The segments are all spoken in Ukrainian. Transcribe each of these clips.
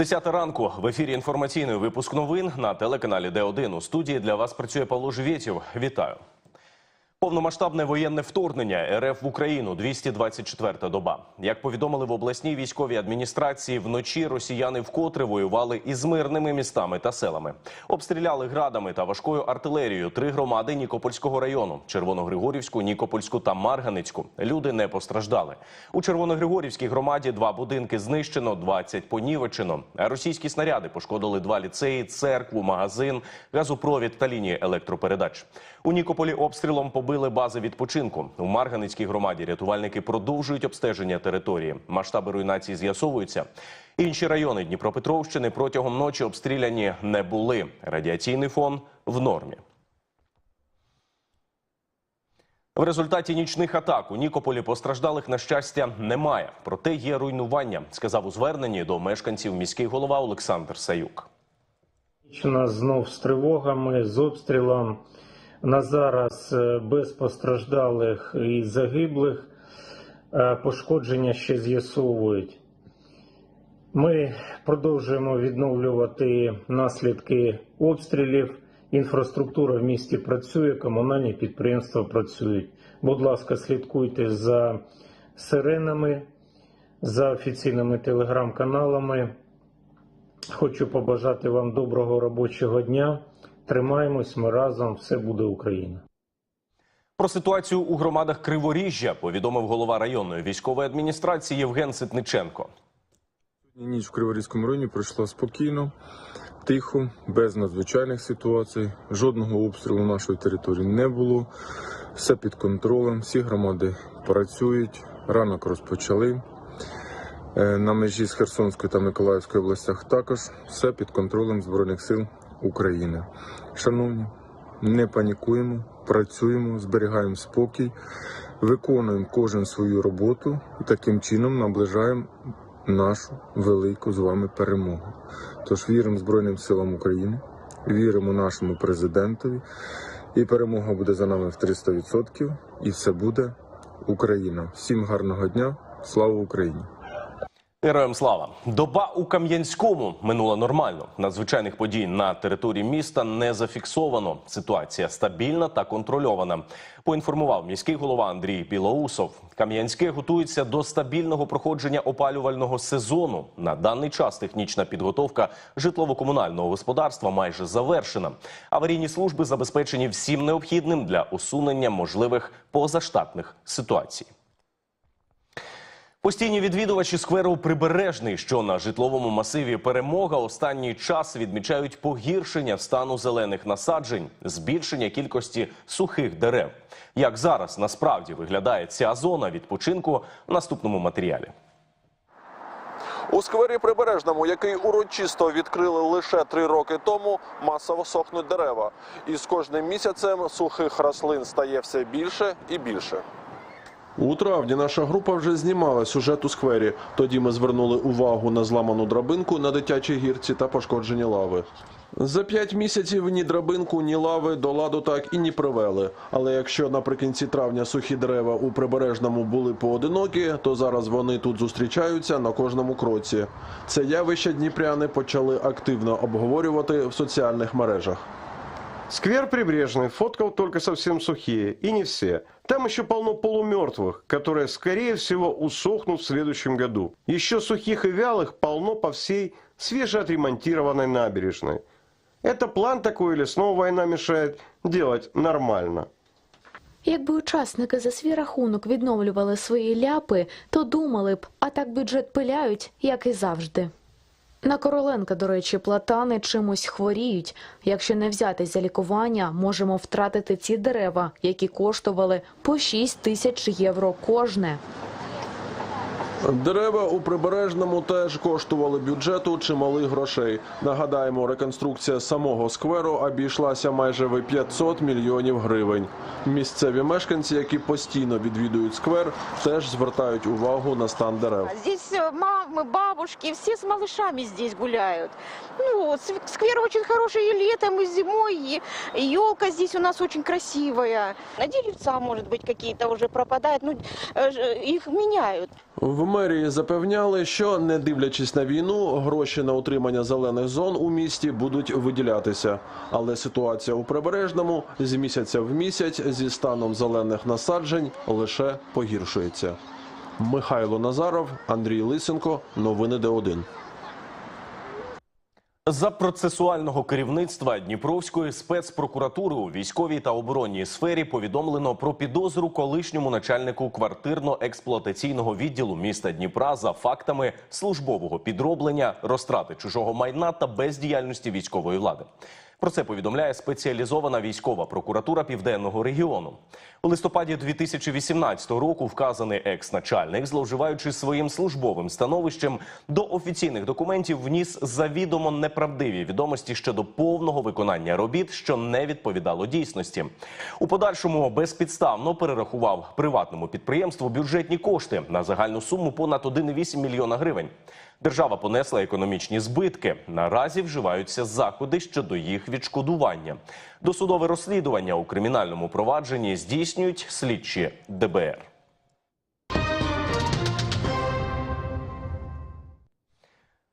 Десята ранку в ефірі інформаційний випуск новин на телеканалі Д1. У студії для вас працює Павло Живєтєв. Вітаю. Повномасштабне воєнне вторгнення РФ в Україну 224-та доба. Як повідомили в обласній військовій адміністрації, вночі росіяни вкотре воювали із мирними містами та селами. Обстріляли градами та важкою артилерією три громади Нікопольського району: Червоногригорівську, Нікопольську та Марганицьку. Люди не постраждали. У Червоногригорівській громаді два будинки знищено, 20 понівечено. Російські снаряди пошкодили два ліцеї, церкву, магазин, газопровід та лінії електропередач. У Нікополі обстрілом побили бази відпочинку. У Марганицькій громаді рятувальники продовжують обстеження території. Масштаби руйнації з'ясовуються. Інші райони Дніпропетровщини протягом ночі обстріляні не були. Радіаційний фон в нормі. В результаті нічних атак у Нікополі постраждалих на щастя немає. Проте є руйнування, сказав у зверненні до мешканців міський голова Олександр Саюк. У нас знов з тривогами, з обстрілом. На зараз е, без постраждалих і загиблих. Е, Пошкодження ще з'ясовують. Ми продовжуємо відновлювати наслідки обстрілів. Інфраструктура в місті працює, комунальні підприємства працюють. Будь ласка, слідкуйте за сиренами, за офіційними телеграм-каналами. Хочу побажати вам доброго робочого дня. Тримаємось, ми разом, все буде Україна. Про ситуацію у громадах Криворіжжя повідомив голова районної військової адміністрації Євген Ситниченко. Ніч в Криворізькому районі пройшла спокійно, тихо, без надзвичайних ситуацій. Жодного обстрілу нашої території не було. Все під контролем. Всі громади працюють. Ранок розпочали. Е, На межі з Херсонською та Миколаївською областях також все під контролем Збройних сил України. Шановні, не панікуємо, працюємо, зберігаємо спокій, виконуємо кожен свою роботу і таким чином наближаємо нашу велику з вами перемогу. Тож віримо Збройним силам України, віримо нашому президентові, і перемога буде за нами в 300%, і все буде Україна. Всім гарного дня, слава Україні! Героям слава! Доба у Кам'янському минула нормально. Надзвичайних подій на території міста не зафіксовано. Ситуація стабільна та контрольована. Поінформував міський голова Андрій Білоусов. Кам'янське готується до стабільного проходження опалювального сезону. На даний час технічна підготовка житлово-комунального господарства майже завершена. Аварійні служби забезпечені всім необхідним для усунення можливих позаштатних ситуацій. Постійні відвідувачі скверу Прибережний, що на житловому масиві перемога, останній час відмічають погіршення стану зелених насаджень, збільшення кількості сухих дерев. Як зараз насправді виглядає ця зона відпочинку в наступному матеріалі. У сквері Прибережному, який урочисто відкрили лише три роки тому, масово сохнуть дерева. І з кожним місяцем сухих рослин стає все більше і більше. У травні наша група вже знімала сюжет у сквері. Тоді ми звернули увагу на зламану драбинку на дитячій гірці та пошкоджені лави. За п'ять місяців ні драбинку, ні лави до ладу так і не привели. Але якщо наприкінці травня сухі дерева у прибережному були поодинокі, то зараз вони тут зустрічаються на кожному кроці. Це явище дніпряни почали активно обговорювати в соціальних мережах. Сквер прибрежный фоткал только совсем сухие, и не все. Там еще полно полумертвых, которые, скорее всего, усохнут в следующем году. Еще сухих и вялых полно по всей свежеотремонтированной набережной. Это план такой или снова война мешает делать нормально? Якби учасники за свій рахунок відновлювали свої ляпи, то думали б, а так бюджет пиляють, як і завжди. На Короленка, до речі, платани чимось хворіють. Якщо не взятись за лікування, можемо втратити ці дерева, які коштували по 6 тисяч євро кожне. Дерева у прибережному теж коштували бюджету чималих грошей. Нагадаємо, реконструкція самого скверу обійшлася майже в 500 мільйонів гривень. Місцеві мешканці, які постійно відвідують сквер, теж звертають увагу на стан дерев. Здесь э, мамы, бабушки, все с малышами здесь гуляют. Ну, св- сквер очень хороший и летом, и зимой, и елка здесь у нас очень красивая. На деревца, может быть, какие-то уже пропадают, ну, э, ж- их меняют. В мерії запевняли, що не дивлячись на війну, гроші на утримання зелених зон у місті будуть виділятися. Але ситуація у прибережному з місяця в місяць зі станом зелених насаджень лише погіршується. Михайло Назаров, Андрій Лисенко. Новини Д1. За процесуального керівництва Дніпровської спецпрокуратури у військовій та оборонній сфері повідомлено про підозру колишньому начальнику квартирно-експлуатаційного відділу міста Дніпра за фактами службового підроблення, розтрати чужого майна та бездіяльності військової влади. Про це повідомляє спеціалізована військова прокуратура південного регіону. У листопаді 2018 року вказаний екс-начальник, зловживаючи своїм службовим становищем, до офіційних документів вніс завідомо неправдиві відомості щодо повного виконання робіт, що не відповідало дійсності. У подальшому безпідставно перерахував приватному підприємству бюджетні кошти на загальну суму понад 1,8 мільйона гривень. Держава понесла економічні збитки. Наразі вживаються заходи щодо їх відшкодування. Досудове розслідування у кримінальному провадженні здійснюють слідчі ДБР.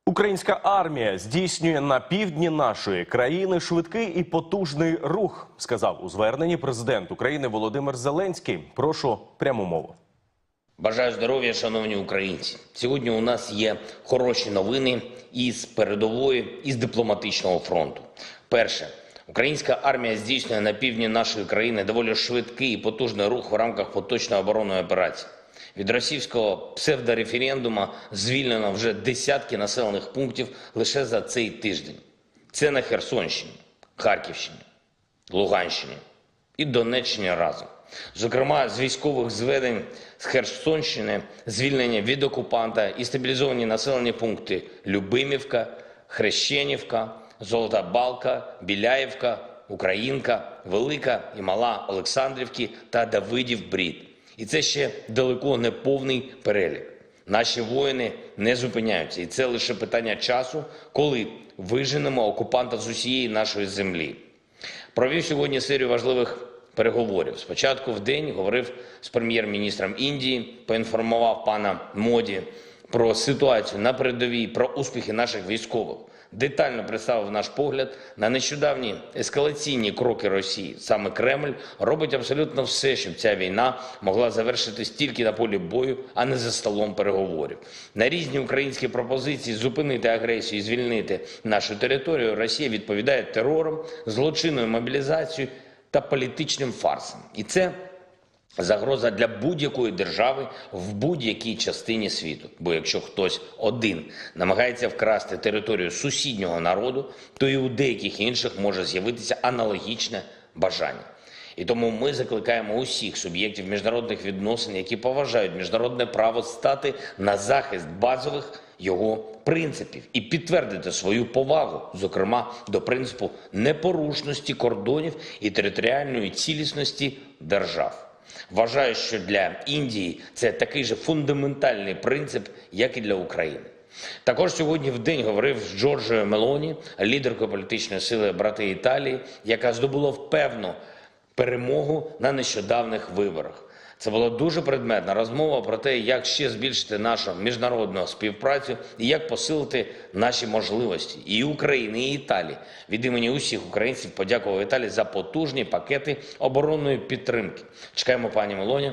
Українська армія здійснює на півдні нашої країни швидкий і потужний рух, сказав у зверненні президент України Володимир Зеленський. Прошу пряму мову. Бажаю здоров'я, шановні українці. Сьогодні у нас є хороші новини із передової, із дипломатичного фронту. Перше, українська армія здійснює на півдні нашої країни доволі швидкий і потужний рух в рамках поточної оборонної операції. Від російського псевдореферендума звільнено вже десятки населених пунктів лише за цей тиждень. Це на Херсонщині, Харківщині, Луганщині і Донеччині разом. Зокрема, з військових зведень з Херсонщини звільнення від окупанта і стабілізовані населені пункти Любимівка, Хрещенівка, Золота Балка, Біляївка, Українка, Велика і Мала Олександрівки та Давидів Брід. І це ще далеко не повний перелік. Наші воїни не зупиняються, і це лише питання часу, коли виженемо окупанта з усієї нашої землі. Провів сьогодні серію важливих переговорів. Спочатку в день говорив з прем'єр-міністром Індії, поінформував пана Моді про ситуацію на передовій, про успіхи наших військових. Детально представив наш погляд на нещодавні ескалаційні кроки Росії. Саме Кремль робить абсолютно все, щоб ця війна могла завершитись тільки на полі бою, а не за столом переговорів. На різні українські пропозиції зупинити агресію і звільнити нашу територію. Росія відповідає терором, злочинною мобілізацією та політичним фарсом. І це загроза для будь-якої держави в будь-якій частині світу. Бо якщо хтось один намагається вкрасти територію сусіднього народу, то і у деяких інших може з'явитися аналогічне бажання. І тому ми закликаємо усіх суб'єктів міжнародних відносин, які поважають міжнародне право, стати на захист базових його принципів і підтвердити свою повагу, зокрема до принципу непорушності кордонів і територіальної цілісності держав. Вважаю, що для Індії це такий же фундаментальний принцип, як і для України. Також сьогодні в день говорив з Джорджією Мелоні, лідеркою політичної сили брати Італії, яка здобула впевну перемогу на нещодавних виборах. Це була дуже предметна розмова про те, як ще збільшити нашу міжнародну співпрацю і як посилити наші можливості і України, і Італії. Від імені усіх українців подякував Італії за потужні пакети оборонної підтримки. Чекаємо пані Мелоні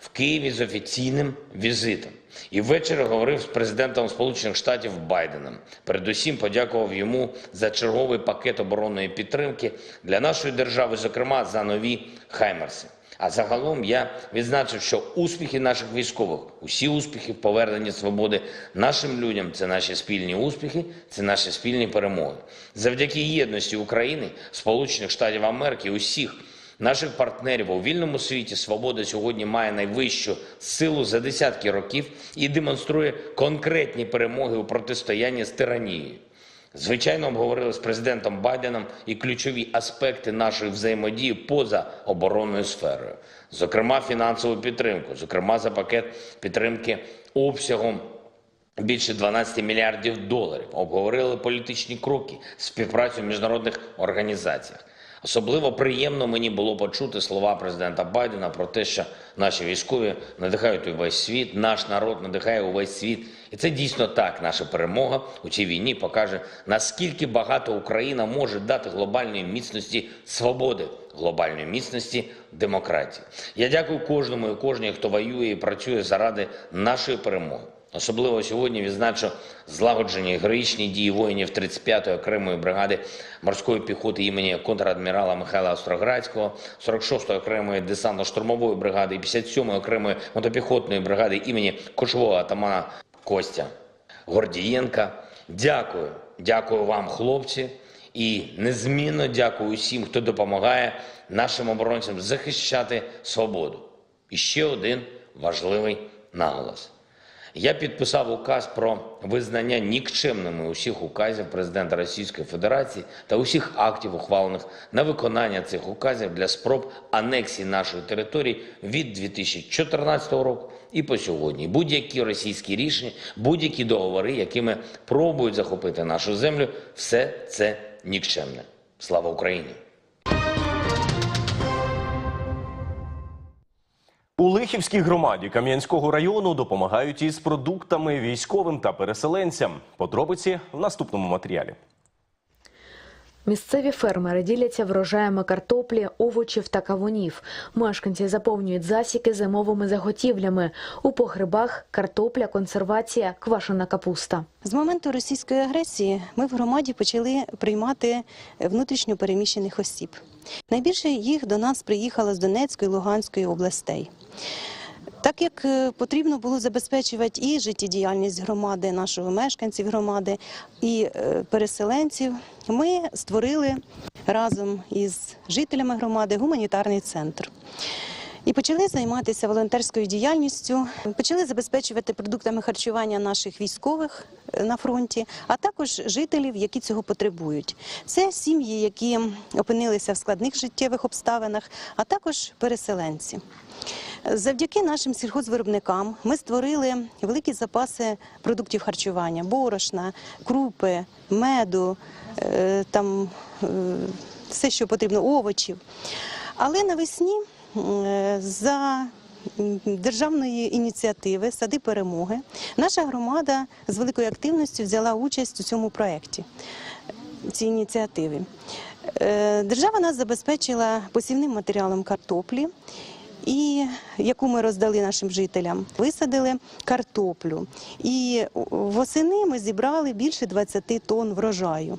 в Києві з офіційним візитом. І ввечері говорив з президентом Сполучених Штатів Байденом. Передусім подякував йому за черговий пакет оборонної підтримки для нашої держави, зокрема за нові Хаймерси. А загалом я відзначив, що успіхи наших військових, усі успіхи в поверненні свободи нашим людям це наші спільні успіхи, це наші спільні перемоги. Завдяки єдності України, Сполучених Штатів Америки, усіх наших партнерів у вільному світі свобода сьогодні має найвищу силу за десятки років і демонструє конкретні перемоги у протистоянні з тиранією. Звичайно, обговорили з президентом Байденом і ключові аспекти нашої взаємодії поза оборонною сферою, зокрема фінансову підтримку, зокрема за пакет підтримки обсягом більше 12 мільярдів доларів. Обговорили політичні кроки, співпрацю в міжнародних організаціях. Особливо приємно мені було почути слова президента Байдена про те, що наші військові надихають увесь світ, наш народ надихає увесь світ. І це дійсно так. Наша перемога у цій війні покаже, наскільки багато Україна може дати глобальної міцності свободи, глобальної міцності демократії. Я дякую кожному і кожній, хто воює і працює заради нашої перемоги. Особливо сьогодні відзначу злагоджені героїчні дії воїнів 35-ї окремої бригади морської піхоти імені контрадмірала Михайла Остроградського, 46-ї окремої десантно-штурмової бригади і 57-ї окремої мотопіхотної бригади імені кошового атамана Костя Гордієнка. Дякую, дякую вам, хлопці, і незмінно дякую усім, хто допомагає нашим оборонцям захищати свободу. І ще один важливий наголос. Я підписав указ про визнання нікчемними усіх указів президента Російської Федерації та усіх актів, ухвалених на виконання цих указів для спроб анексії нашої території від 2014 року і по сьогодні. Будь-які російські рішення, будь-які договори, якими пробують захопити нашу землю, все це нікчемне. Слава Україні! У Лихівській громаді Кам'янського району допомагають із продуктами військовим та переселенцям. Подробиці в наступному матеріалі. Місцеві фермери діляться врожаями картоплі, овочів та кавунів. Мешканці заповнюють засіки зимовими заготівлями. У погребах картопля, консервація, квашена капуста. З моменту російської агресії ми в громаді почали приймати внутрішньо переміщених осіб. Найбільше їх до нас приїхало з Донецької і Луганської областей. Так як е, потрібно було забезпечувати і життєдіяльність громади, нашого мешканців громади, і е, переселенців, ми створили разом із жителями громади гуманітарний центр. І почали займатися волонтерською діяльністю, почали забезпечувати продуктами харчування наших військових е, на фронті, а також жителів, які цього потребують. Це сім'ї, які опинилися в складних життєвих обставинах, а також переселенці. Завдяки нашим сільхозвиробникам ми створили великі запаси продуктів харчування: борошна, крупи, меду, е, там е, все, що потрібно, овочів. Але навесні за державної ініціативи Сади перемоги наша громада з великою активністю взяла участь у цьому проєкті цій ініціативі. Е, Держава нас забезпечила посівним матеріалом картоплі, і яку ми роздали нашим жителям. Висадили картоплю. І восени ми зібрали більше 20 тонн врожаю.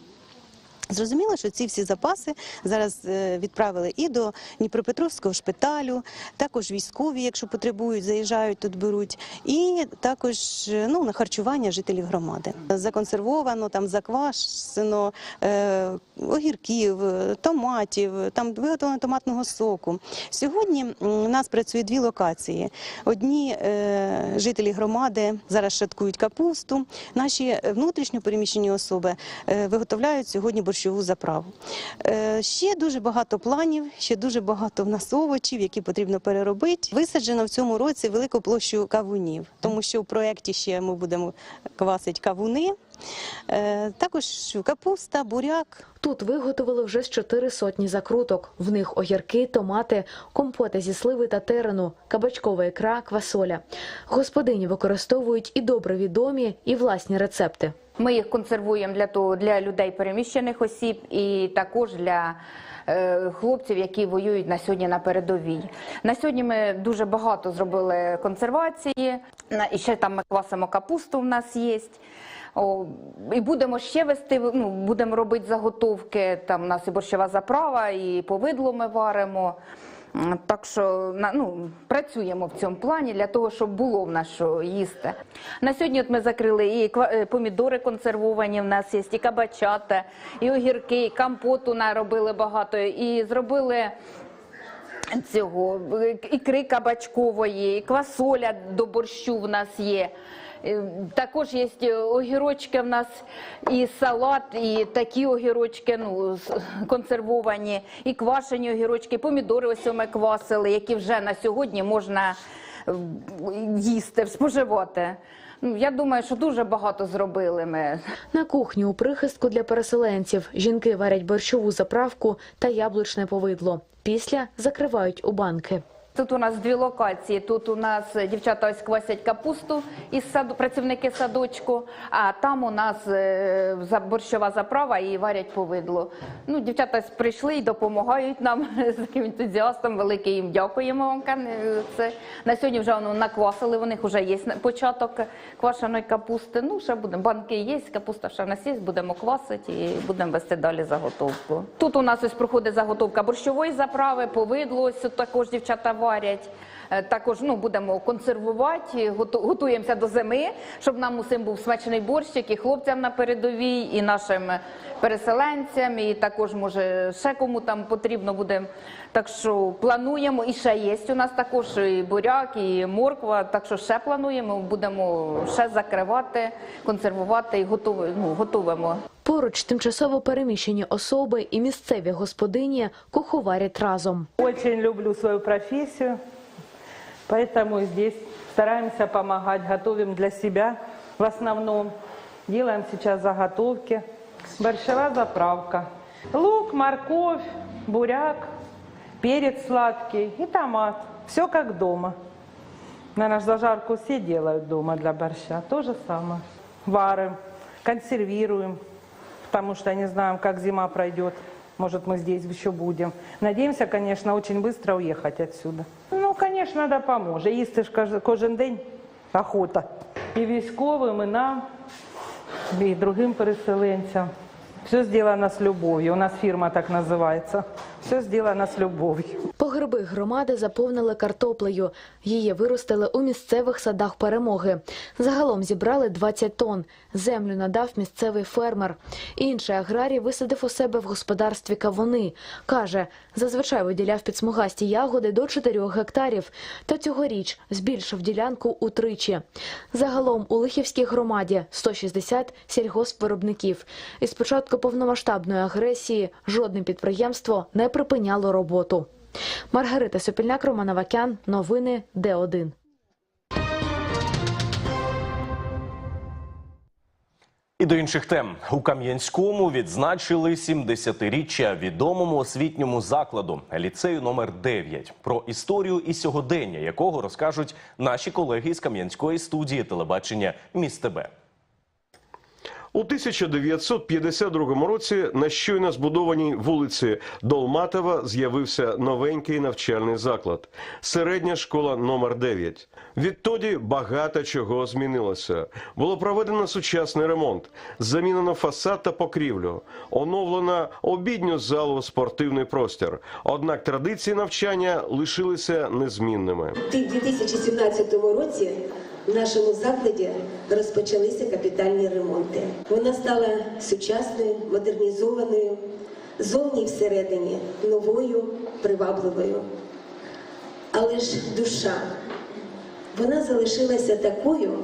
Зрозуміло, що ці всі запаси зараз е, відправили і до Дніпропетровського шпиталю, також військові, якщо потребують, заїжджають тут, беруть, і також е, ну, на харчування жителів громади. Законсервовано, там заквашено е, огірків, е, томатів, там виготовлено томатного соку. Сьогодні у нас працює дві локації. Одні е, жителі громади зараз шаткують капусту. Наші внутрішньо переміщені особи е, виготовляють сьогодні борщову заправу. Е, Ще дуже багато планів, ще дуже багато в нас овочів, які потрібно переробити. Висаджено в цьому році велику площу кавунів, тому що в проєкті ще ми будемо квасити кавуни. Е, Також капуста, буряк. Тут виготовили вже з чотири сотні закруток. В них огірки, томати, компоти зі сливи та терену, кабачкова ікра, квасоля. Господині використовують і добре відомі, і власні рецепти. Ми їх консервуємо для того для людей переміщених осіб і також для е, хлопців, які воюють на сьогодні на передовій. На сьогодні ми дуже багато зробили консервації. На- І ще там ми квасимо капусту. В нас є. І будемо ще вести, ну, будемо робити заготовки. Там у нас і борщова заправа, і повидло ми варимо. Так що ну, працюємо в цьому плані для того, щоб було в нас що їсти. На сьогодні от ми закрили і е, помідори консервовані в нас є, і кабачата, і огірки, і компоту наробили багато, і зробили цього е, ікри кабачкової, і квасоля до борщу в нас є. Е, Також є е, огірочки в нас і салат, і такі огірочки ну, консервовані, і квашені огірочки, помідори ось ми квасили, які вже на сьогодні можна е, їсти, споживати. Ну, я думаю, що дуже багато зробили ми. На кухні у прихистку для переселенців жінки варять борщову заправку та яблучне повидло. Після закривають у банки. Тут у нас дві локації. Тут у нас дівчата ось квасять капусту із саду, працівники садочку, а там у нас е, борщова заправа і варять повидло. Ну, дівчата ось прийшли і допомагають нам з таким ентузіастом. Велике їм дякуємо вам. Це на сьогодні вже воно наквасили. У них вже є початок квашеної капусти. Ну, ще будемо. Банки є, капуста ще в нас є, будемо квасити і будемо вести далі заготовку. Тут у нас ось проходить заготовка борщової заправи, повидло. Ось також дівчата варять. Е, Також ну, будемо консервувати, готу- готуємося до зими, щоб нам усім був смачний борщик і хлопцям на передовій, і нашим переселенцям, і також, може, ще кому там потрібно буде. Так що плануємо, і ще є у нас також і буряк, і морква. Так що ще плануємо, будемо ще закривати, консервувати і готуємо. Готуємо. Поруч тимчасово переміщені особи і місцеві господині куховарять разом. Очень люблю свою профессию, поэтому здесь стараемся помогать, готовим для себя в основном. Делаем сейчас заготовки. Борщевая заправка. Лук, морковь, буряк, перец сладкий и томат. Все как дома. Наверное, зажарку все делают дома для борща. То же самое. Варим, консервируем, потому что не знаем, как зима пройдет. Может, мы здесь еще будем. Надеемся, конечно, очень быстро уехать отсюда. Ну, конечно, допоможе. Їсти ж кож- кожен день охота. І військовим, і нам, і другим переселенцям. Все сделано с любовью. У нас фирма так называется. Все сделано с любовью. Погреби громади заповнили картоплею. Її виростили у місцевих садах перемоги. Загалом зібрали 20 тонн. Землю надав місцевий фермер. Інший аграрій висадив у себе в господарстві кавуни. Каже, зазвичай виділяв під смугасті ягоди до 4 гектарів. Та цьогоріч збільшив ділянку утричі. Загалом у Лихівській громаді 160 сільгоспвиробників. І з початку повномасштабної агресії жодне підприємство не припиняло роботу. Маргарита Сопільняк, Роман Авакян. Новини Д1. І до інших тем у Кам'янському відзначили 70-річчя відомому освітньому закладу ліцею номер 9 про історію і сьогодення, якого розкажуть наші колеги з Кам'янської студії телебачення Міст ТБ. У 1952 році на щойно збудованій вулиці Долматова з'явився новенький навчальний заклад середня школа номер 9 Відтоді багато чого змінилося. Було проведено сучасний ремонт, замінено фасад та покрівлю, оновлено обідню залу, спортивний простір. Однак традиції навчання лишилися незмінними. У 2017 році в нашому закладі розпочалися капітальні ремонти. Вона стала сучасною, модернізованою, зовні і всередині новою, привабливою. Але ж душа, вона залишилася такою,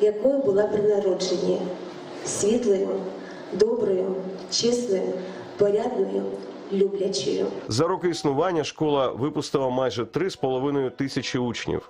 якою була при народженні, світлою, доброю, чесною, порядною, люблячою. За роки існування школа випустила майже 3,5 тисячі учнів.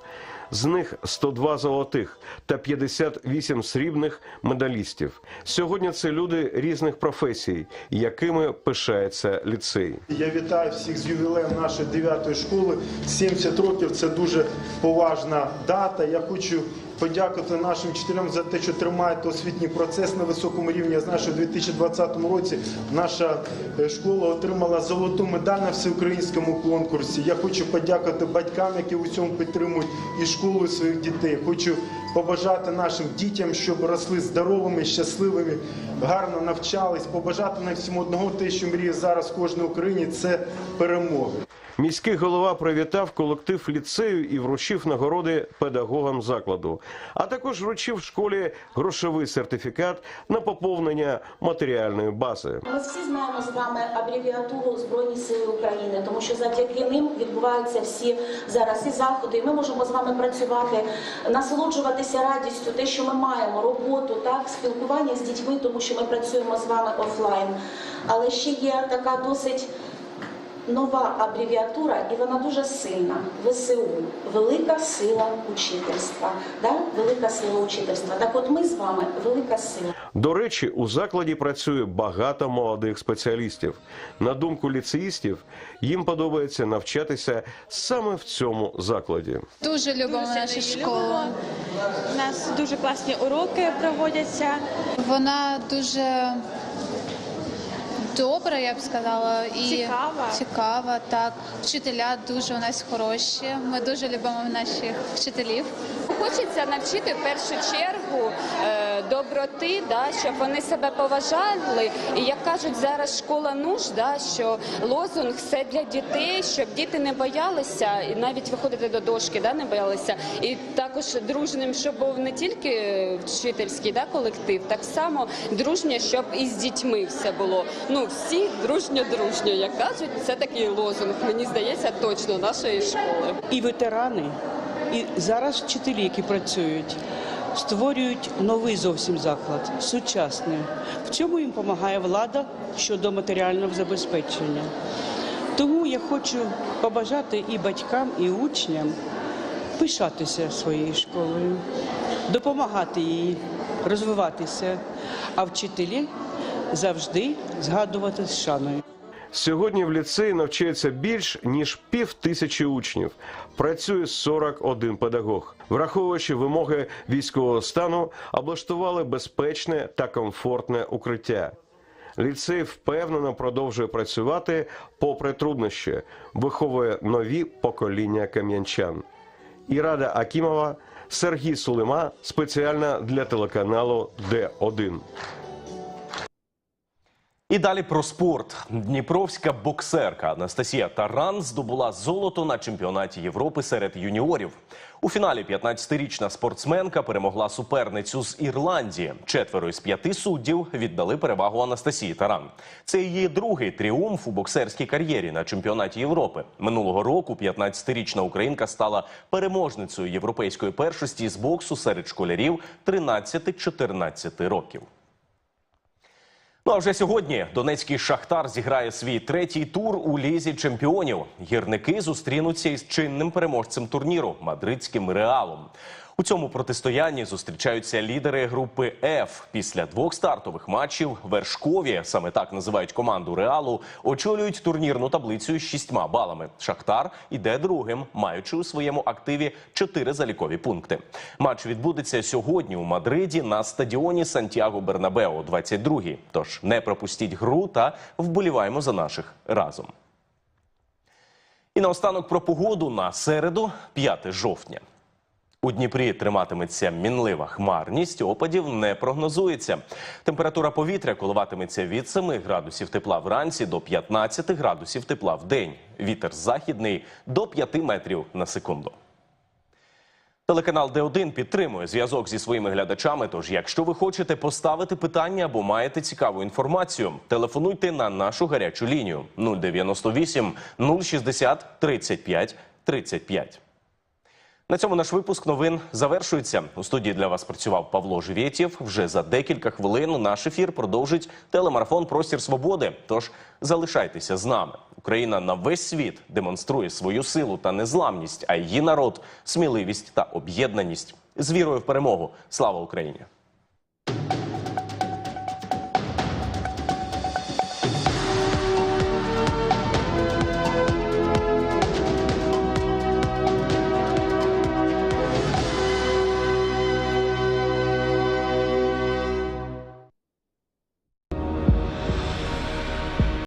З них 102 золотих та 58 срібних медалістів. Сьогодні це люди різних професій, якими пишається ліцей. Я вітаю всіх з ювілеєм нашої 9 школи. 70 років це дуже поважна дата. Я хочу подякувати нашим вчителям за те, що тримають освітній процес на високому рівні. Я знаю, що у 2020 році наша е, школа отримала золоту медаль на всеукраїнському конкурсі. Я хочу подякувати батькам, які у цьому підтримують і школу і своїх дітей. Хочу побажати нашим дітям, щоб росли здоровими, щасливими, гарно навчались. Побажати нам всім одного те, що мріє зараз кожен Україні, це перемоги. Міський голова привітав колектив ліцею і вручив нагороди педагогам закладу, а також вручив школі грошовий сертифікат на поповнення матеріальної бази. Ми всі знаємо з вами абревіатуру Збройні Сили України, тому що завдяки ним відбуваються всі зараз і заходи. Ми можемо з вами працювати, насолоджуватися радістю, те, що ми маємо роботу, так спілкування з дітьми, тому що ми працюємо з вами офлайн. Але ще є така досить нова абревіатура, і вона дуже сильна. ВСУ велика сила учительства. Да? Велика сила учительства. Так, от ми з вами велика сила. До речі, у закладі працює багато молодих спеціалістів. На думку ліцеїстів, їм подобається навчатися саме в цьому закладі. Дуже любимо нашу школу. У нас дуже класні уроки проводяться. Вона дуже добра, я б сказала, і Цікава. цікава. Так, вчителя дуже у нас хороші. Ми дуже любимо наших вчителів. Хочеться навчити в першу чергу е, доброти, да, щоб вони себе поважали. І як кажуть зараз школа нуж, да, що лозунг все для дітей, щоб діти не боялися і навіть виходити до дошки, да, не боялися. І також дружним, щоб був не тільки вчительський да, колектив, так само дружньо, щоб і з дітьми все було. Ну всі дружньо-дружньо, як кажуть, це такий лозунг. Мені здається, точно нашої школи. і ветерани, і зараз вчителі, які працюють, створюють новий зовсім заклад, сучасний. В цьому їм допомагає влада щодо матеріального забезпечення. Тому я хочу побажати і батькам, і учням пишатися своєю школою, допомагати їй розвиватися, а вчителі завжди згадувати з шаною. Сьогодні в ліцеї навчається більш ніж пів тисячі учнів. Працює 41 педагог. Враховуючи вимоги військового стану, облаштували безпечне та комфортне укриття. Ліцей впевнено продовжує працювати попри труднощі, виховує нові покоління кам'янчан. Ірада Акімова, Сергій Сулима спеціально для телеканалу Д1. І далі про спорт. Дніпровська боксерка Анастасія Таран здобула золото на чемпіонаті Європи серед юніорів. У фіналі 15-річна спортсменка перемогла суперницю з Ірландії. Четверо із п'яти суддів віддали перевагу Анастасії Таран. Це її другий тріумф у боксерській кар'єрі на чемпіонаті Європи. Минулого року 15-річна українка стала переможницею європейської першості з боксу серед школярів 13-14 років. Ну а вже сьогодні Донецький Шахтар зіграє свій третій тур у лізі чемпіонів. Гірники зустрінуться із чинним переможцем турніру мадридським реалом. У цьому протистоянні зустрічаються лідери групи F. Після двох стартових матчів вершкові, саме так називають команду Реалу, очолюють турнірну таблицю з шістьма балами. Шахтар іде другим, маючи у своєму активі чотири залікові пункти. Матч відбудеться сьогодні у Мадриді на стадіоні Сантьяго Бернабео, 22-й. Тож не пропустіть гру та вболіваємо за наших разом. І наостанок про погоду на середу, 5 жовтня. У Дніпрі триматиметься мінлива хмарність, опадів не прогнозується. Температура повітря коливатиметься від 7 градусів тепла вранці до 15 градусів тепла в день. Вітер західний до 5 метрів на секунду. Телеканал Д1 підтримує зв'язок зі своїми глядачами. Тож, якщо ви хочете поставити питання або маєте цікаву інформацію, телефонуйте на нашу гарячу лінію 098 060 35 35. На цьому наш випуск новин завершується. У студії для вас працював Павло Живєтєв. Вже за декілька хвилин наш ефір продовжить телемарафон Простір свободи. Тож залишайтеся з нами. Україна на весь світ демонструє свою силу та незламність, а її народ сміливість та об'єднаність з вірою в перемогу. Слава Україні!